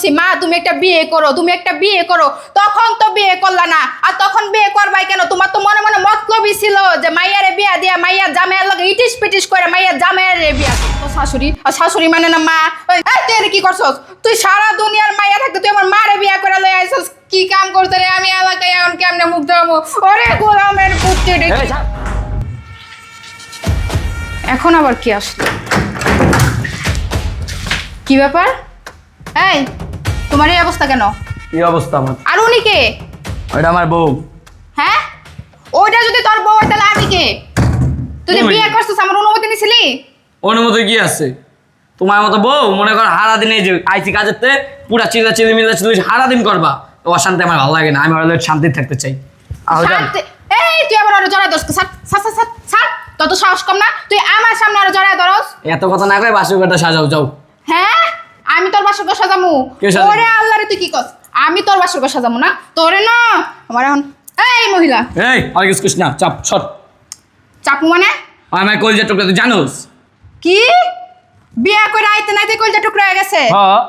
বলছি মা তুমি একটা বিয়ে করো তুমি একটা বিয়ে করো। তখন তো বিয়ে করলা না। আর তখন বিয়ে করবাই কেন? তোমার তো মনে মনে মতলবই ছিল যে মাইয়ারে বিয়া দিয়া মাইয়ার জামাইয়ের লগে ইটিস পিটিস করে মাইয়ার জামাইয়ের বিয়া তো শাশুড়ি? আর শাশুড়ি মানে না মা? তুই কি করছস? তুই সারা দুনিয়ার মাইয়া থাকতে তুই আমার মারে বিয়া করে লই আইছস? কি কাম করতে রে আমি এলাকায়? এখন কেমনে মুখ দেবো ওরে গোলামের পুত্র এখন আবার কি আসলো? কি ব্যাপার? এই তোমার এই অবস্থা কেন? কি অবস্থা আমার? আর উনি কে? ওইটা আমার বউ। হ্যাঁ? ওইটা যদি তোর বউ হয়, তাহলে আমি কে? তুই যে তুমি? বিয়ে করছিস আমার অনুমতি নিছিলি? অনুমতি কি আছে? তোমার মতো বউ মনে কর হারা দিনে যে আইসি কাজের তে পুরা চিল্লা চিল্লি মিল্লা চিল্লি হারা দিন করবা। তো অশান্তি আমার ভালো লাগে না আমি ওদের শান্তি থাকতে চাই। শান্তি- এই তুই আবার আরও জড়ায় দোষ সার সার, সার সার তত সাহস কম না? তুই আমার সামনে আরও জড়ায় দরস এত কথা না করে বাসু ঘরটা সাজাও যাও। আমি তোর বাসর ঘর সাজামু ওরে আল্লাহ রে তুই কি কস? আমি তোর বাসর ঘর সাজামু না? তোরে না? আমার এখন এই মহিলা। এই আর কিছু করিস না চাপ ছট চাপু মানে? আমার কলজা টুকরা তুই জানোস? কি? বিয়া করে আইতে নাইতে কলজা টুকরা হয়ে গেছে? হ্যাঁ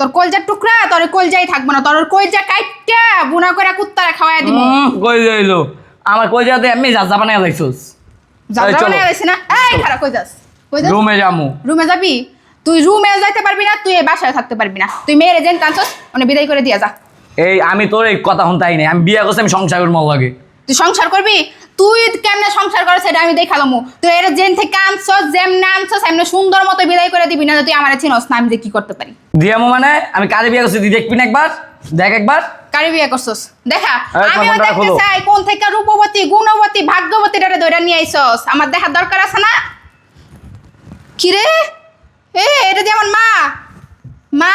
তোর কলজার টুকরা? তোর কলজাই থাকব না। তোর কলজা কাইটা বুনা করে কুত্তারে খাওয়াই দিব। কই যাইলো আমার কলজাতে এমনি যা যা লাইছস যাব এই চলো। না গেছি না? এই খারাপ কই যাস? কই যাস? রুমে যামু। রুমে যাবি? তুই রুমে যাইতে পারবি না তুই এই বাসায় থাকতে পারবি না। তুই মেয়ের এজেন্ট আনছস মানে বিদায় করে দিয়া যা। এই আমি তোর এই কথা শুনতাই নাই আমি বিয়া করছি আমি সংসার করব লাগে তুই সংসার করবি? তুই কেমনে সংসার করছ সেটা আমি দেখালামু। তুই এর জেন থেকে আনছস যেমনে আনছস এমনি সুন্দর মতো বিদায় করে দিবি না তুই আমার চিনস না আমি যে কি করতে পারি। দিয়ামু মানে আমি কাজে বিয়া করছি তুই দেখবি না একবার? দেখ একবার। কারে বিয়ে করছস? দেখা আমিও দেখতে চাই কোন থেকে রূপবতী গুণবতী ভাগ্যবতী ধরে নিয়ে আইছস। আমার দেখার দরকার আছে না? কি রে এ এটা যে আমার মা। মা?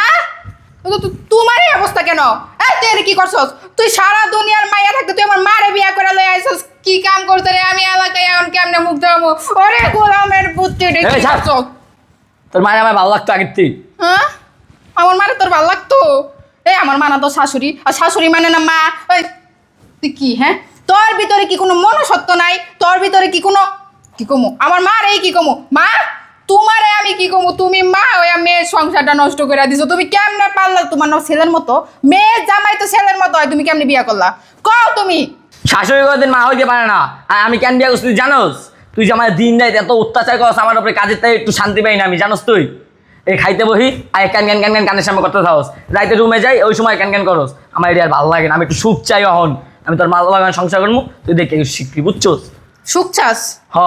তোমার এই অবস্থা কেন? এই তুই এটা কি করছস? তুই সারা দুনিয়ার মাইয়া থাকতে তুই আমার মারে বিয়া করে লই আইছস। কি কাম করতে রে আমি এলাকায় এখন কেমনে মুখ দেবো ওরে গোলামের পুত্র রে কি। করছস? তোর মায়ের আমার ভালো লাগতো আগের থেকে হ্যাঁ? আমার মানে তোর ভালো লাগতো? এই আমার মানা তো শাশুড়ি আর শাশুড়ি মানে না মা। ওই তুই কি হ্যাঁ? তোর ভিতরে কি কোনো মনুষ্যত্ব নাই? তোর ভিতরে কি কোনো কি কমু? আমার মা এই কি কমু? মা? তোমারে আমি কি কমু? তুমি মা ওই মেয়ের সংসারটা নষ্ট করে দিছো। তুমি কেমনে পারলা তোমার না ছেলের মতো? মেয়ে জামাই তো ছেলের মতো হয় তুমি কেমনে বিয়া করলা? কও তুমি। শাশুড়ি কোনোদিন মা হইতে পারে না। আর আমি কেন বিয়া করছি তুই জানোস? তুই যে আমার দিন রাত এত অত্যাচার করস আমার উপরে কাজের তাই একটু শান্তি পাই না আমি জানোস তুই? এই খাইতে বহি আর ক্যান ক্যান ক্যান ক্যান কানের সামনে করতে থাকস রাইতে রুমে যাই ওই সময় ক্যান ক্যান করস। আমার এটা আর ভালো লাগে না আমি একটু সুখ চাই অহন। আমি তোর মাল বাগান সংসার করব তুই দেখে শিখবি বুঝছোস? সুখ চাস? হ।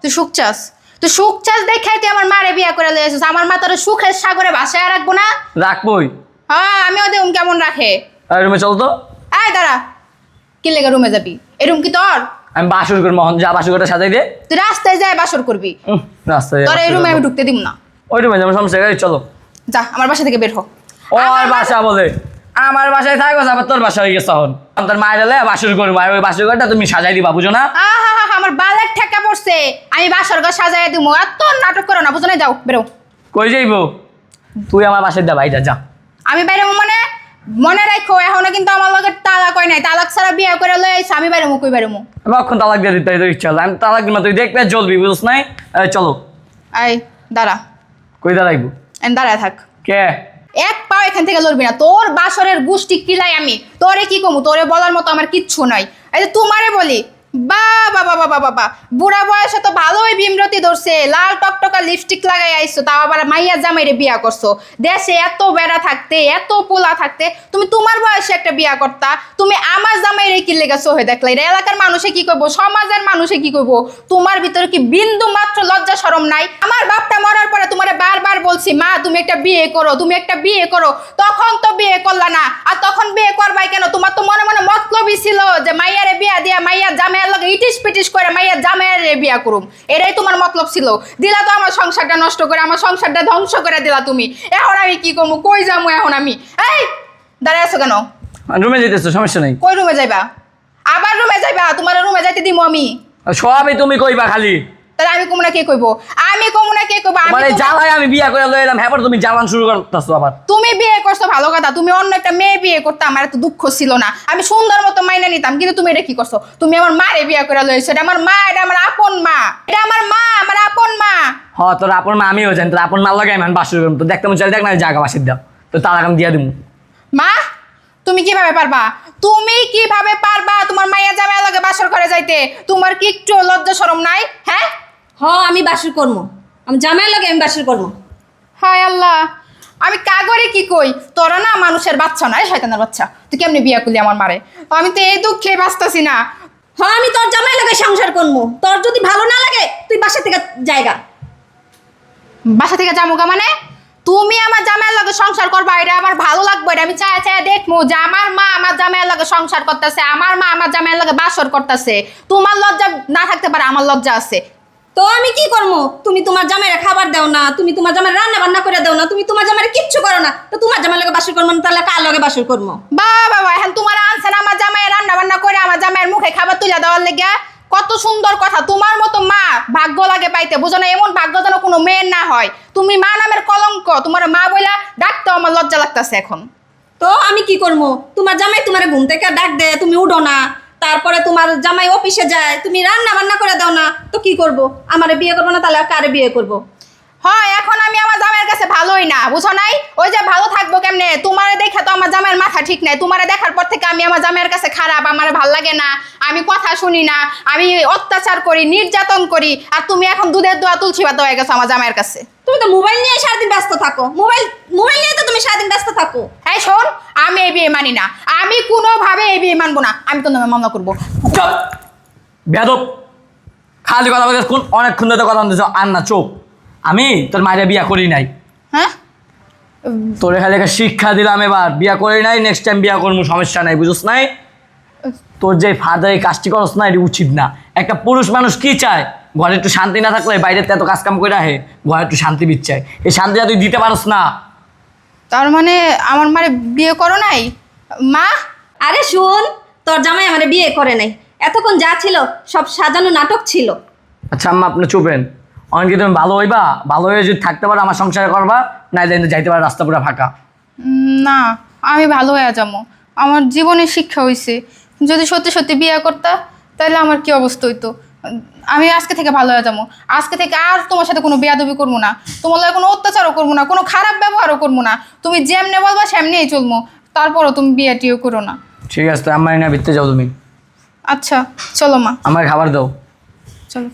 তুই সুখ চাস? তুই সুখ চাস দেখে তুই আমার মারে বিয়া করে লই আসিস। আমার মা তোর সুখের সাগরে ভাসায় রাখব না? রাখবই। হ্যাঁ আমিও দেখুন কেমন রাখে। আর রুমে চল তো। আয় দাঁড়া কি লেগে রুমে যাবি? এই রুম কি তোর? আমি বাসর করব মহন যা বাসর করে সাজাই দে। তুই রাস্তায় যায় বাসর করবি। রাস্তায় তোর এই রুমে আমি ঢুকতে দিব না। ওই রুমে যাব সমস্যা চলো। যা আমার বাসা থেকে বের হ। ওর আমার বাসা বলে। আমার বাসায় থাকো আবার তোর বাসা হয়ে গেছে এখন তোর মায়ের এলে বাসর করব আর ওই বাসর ঘরটা তুমি সাজাই দিবা বুঝো না? আমার বালের ঠেকা পড়ছে। আমি বাসর ঘর সাজাই দিব আর তোর নাটক করো না বুঝো না? যাও বেরো। কই যাইবো? তুই আমার বাসায় দা বাইরে যা। আমি বাইরে মনে মনে রাখো এখনও কিন্তু আমার লগে তালাক হয় নাই। তালাক ছাড়া বিয়ে করে লই আইছে আমি বাইরে মুখ বাইরে আমি অক্ষণ তালাক দিয়ে দিতে তোর ইচ্ছা। আমি তালাক দিমা তুই দেখবে জ্বলবি বুঝছ নাই? এই চলো। আই দাঁড়া। কই দাঁড়াইবো? এন দাঁড়ায় থাক। কে? এক পাও এখান থেকে লড়বি না। তোর বাসরের গুষ্টি কিলাই আমি। তোরে কি কমু? তোরে বলার মতো আমার কিচ্ছু নাই। এই তোমারে বলি বা বাবা বাবা বাবা বুড়া বয়সে তো ভালোই ভীমরতি ধরছে। লাল টকটকা লিপস্টিক লাগাই আইছো, তাও আবার মাইয়া জামাইরে বিয়া করছ। দেশে এত বেড়া থাকতে, এত পোলা থাকতে, তুমি তোমার বয়সে একটা বিয়া করতা, তুমি আমার জামাইরে কি লেগেছো হয়ে দেখলে এটা এলাকার মানুষে কি করব সমাজের মানুষে কি করব তোমার ভিতরে কি বিন্দু মাত্র লজ্জা সরম নাই? আমার বাপটা মরার পরে তোমারে বারবার বলছি, মা, তুমি একটা বিয়ে করো, তুমি একটা বিয়ে করো। তখন তো বিয়ে করলা না। আর তখন বিয়ে করবাই কেন? মনে ছিল যে মাইয়ারে বিয়া দিয়া মাইয়ার জামাইয়ার লগে ইটিস পিটিস করে মাইয়ার জামাইয়ার বিয়া করুম। এটাই তোমার মতলব ছিল। দিলা তো আমার সংসারটা নষ্ট করে আমার সংসারটা ধ্বংস করে দিলা তুমি। এখন আমি কি করব? কই যাব এখন আমি? এই দাঁড়ায় আছো কেন? রুমে যেতেছো সমস্যা নেই। কই রুমে যাইবা? আবার রুমে যাইবা? তোমার রুমে যাইতে দিমু আমি। সবই তুমি কইবা খালি। তাহলে আমি কমু না কে কইবো? আমি কমু না কে কইবো? আমি মানে আমি বিয়া করে লয়ে এলাম হ্যাঁ তুমি জ্বালান শুরু করতেছো আবার। তুমি বিয়ে করছ ভালো কথা। তুমি অন্য একটা মেয়ে বিয়ে করতে আমার এত দুঃখ ছিল না। আমি সুন্দর মতো মাইনে নিতাম কিন্তু তুমি এটা কি করছ? তুমি আমার মারে বিয়ে করে লইছো। এটা আমার মা এটা আমার আপন মা। এটা আমার মা আমার আপন মা। হ তোর আপন মা আমিও জানি তোর আপন মা লাগে আমি বাসর তো দেখতে মন চলে দেখ না জায়গা বাসির দাও তো দিয়া দিমু। মা তুমি কীভাবে পারবা? তুমি কীভাবে পারবা তোমার মাইয়া জামাই লাগে বাসর করে যাইতে? তোমার কি একটু লজ্জা শরম নাই? হ্যাঁ? হ আমি বাসর কর্ম আমি জামাই লাগে আমি বাসর কর্ম হায় আল্লাহ আমি কাগরে কি কই? তোরা না মানুষের বাচ্চা নয় শয়তানের বাচ্চা। তুই কেমনি বিয়া করলি আমার মারে? আমি তো এই দুঃখে বাঁচতাছি না। হ আমি তোর জামাই লাগে সংসার কর্ম তোর যদি ভালো না লাগে তুই বাসা থেকে জায়গা বাসা থেকে যামুকা মানে? তুমি আমার জামাইয়ের লগে সংসার করবা এটা আমার ভালো লাগবে এটা আমি চায় চায় দেখব যে আমার মা আমার জামাইয়ের লগে সংসার করতেছে আমার মা আমার জামাইয়ের লগে বাসর করতেছে। তোমার লজ্জা না থাকতে পারে আমার লজ্জা আছে। তো আমি কি করব? তুমি তোমার জামাইরা খাবার দাও না তুমি তোমার জামাই রান্না বান্না করে দাও না তুমি তোমার জামাইরা কিচ্ছু করো না তো তোমার জামাই লাগে বাসর করব না তাহলে কার লগে বাসর করব? বা বাবা এখন তোমার আনছেন আমার জামাই রান্না বান্না করে আমার জামাইয়ের মুখে খাবার তুলে দেওয়ার লেগে? কত সুন্দর কথা তোমার মতো মা ভাগ্য লাগে পাইতে বুঝো না এমন ভাগ্য যেন কোনো মেয়ের না হয়। তুমি মা নামের কলঙ্ক তোমার মা বইলা ডাকতেও আমার লজ্জা লাগতেছে এখন। তো আমি কি করব? তোমার জামাই তোমার ঘুম থেকে ডাক দে তুমি উঠো না। তারপরে তোমার জামাই অফিসে যায় তুমি রান্না বান্না করে দাও না তো কি করব? আমারে বিয়ে করব না তাহলে আর কারে বিয়ে করব? হয় এখন আমি আমার জামাইয়ের কাছে ভালোই না বুঝো নাই? ওই যে ভালো থাকব কেমনে? তোমারে দেখে তো আমার জামাইয়ের মাথা ঠিক নাই তোমারে দেখার পর থেকে আমি আমার জামাইয়ের কাছে খারাপ আমার ভালো লাগে না আমি কথা শুনি না আমি অত্যাচার করি নির্যাতন করি আর তুমি এখন দুধের দোয়া তুলছি বাদ হয়ে গেছো আমার জামাইয়ের কাছে। তুমি তো মোবাইল নিয়ে সারাদিন ব্যস্ত থাকো মোবাইল মোবাইল নিয়ে তো তুমি সারাদিন ব্যস্ত থাকো। এই শোন আমি এই বিয়ে মানি না কোনোভাবে এই বিয়ে মানবো না। আমি তো নামে মামলা করব। চুপ! বেদব খালি কথা বলতে কোন অনেকক্ষণ ধরে কথা বলতেছ। আর না চুপ। আমি তোর মায়ের বিয়া করি নাই। হ্যাঁ? তোরে খালি একটা শিক্ষা দিলাম এবার। বিয়া করি নাই নেক্সট টাইম বিয়া করব সমস্যা নাই বুঝছ নাই? তোর যে ফাদার এই কাজটি করস না এটা উচিত না। একটা পুরুষ মানুষ কি চায়? ঘরে একটু শান্তি না থাকলে বাইরে এত কাজ কাম করে রাখে। ঘরে একটু শান্তি বিচ্ছায়। এই শান্তিটা তুই দিতে পারস না। তার মানে আমার মারে বিয়ে করো নাই? মা আরে শুন তোর জামাই আমারে বিয়ে করে নাই। এতক্ষণ যা ছিল সব সাজানো নাটক ছিল। আচ্ছা আম্মা আপনি চুপেন অনেকে তুমি ভালো হইবা ভালো হয়ে যদি থাকতে পারো আমার সংসারে করবা না যাইতে পারো রাস্তা পুরো ফাঁকা। না আমি ভালো হয়ে যাব। আমার জীবনে শিক্ষা হয়েছে যদি সত্যি সত্যি বিয়ে করতা তাহলে আমার কি অবস্থা হইতো? আমি আজকে থেকে ভালো হয়ে যাব। আজকে থেকে আর তোমার সাথে কোনো বেয়াদবি করব না। তোমার লাগে কোনো অত্যাচারও করব না কোনো খারাপ ব্যবহারও করব না। তুমি যেমনে বলবা সেমনিই চলবো। তারপরও তুমি বিয়ে টিও করো না। ঠিক আছে তো আমার না ভিতরে যাও তুমি। আচ্ছা চলো মা। আমার খাবার দাও। চলো।